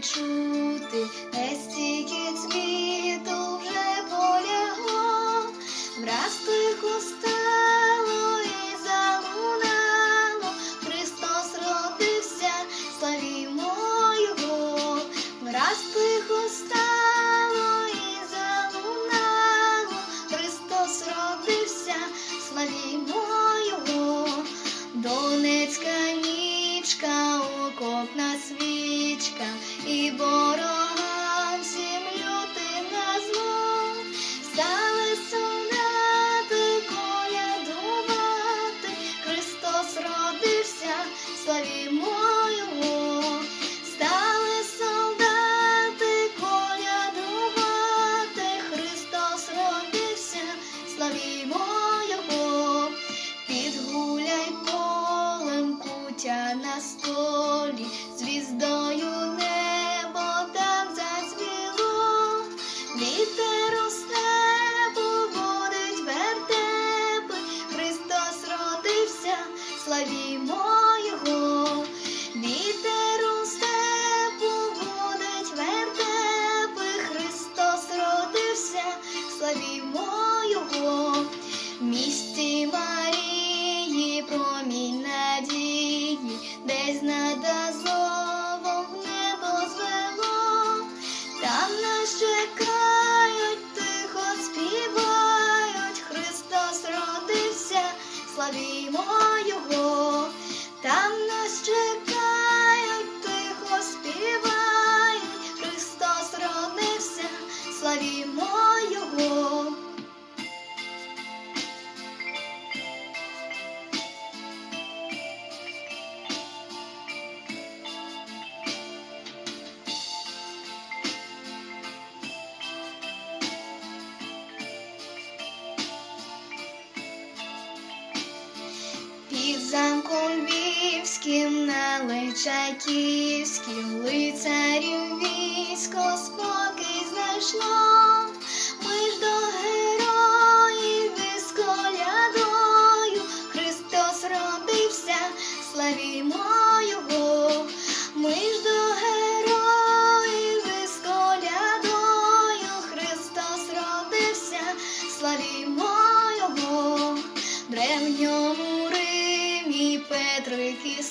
чути, не стільки цвіту вже полягло, враз тихо стало і залунало, Христос родився, славімо Його, враз тихо стало і залунало, Христос родився, славімо Його, Донецька окопна свічка, і ворогам всім лютим на зло, стали солдати колядувати, Христос родився, славімо Його, стали солдати колядувати, Христос родився, славімо Його, під гуляй полем кутя на столі, славімо Личаківським лицарів військо спокій знайшло. Ми ж до героїв із колядою Христос родився, славімо Його. Ми ж до героїв із колядою Христос родився, славімо Його. Древньому Римі Петрик із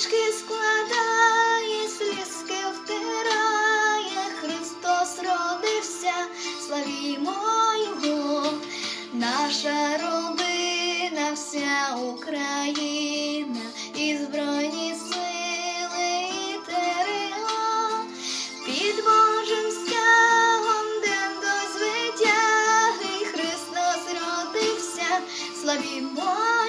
ручки складає, слізки втирає, Христос родився, славімо Його. Наша родина, вся Україна, і Збройні сили і ТРО, під Божим стягом дем до звитяги, Христос родився, славімо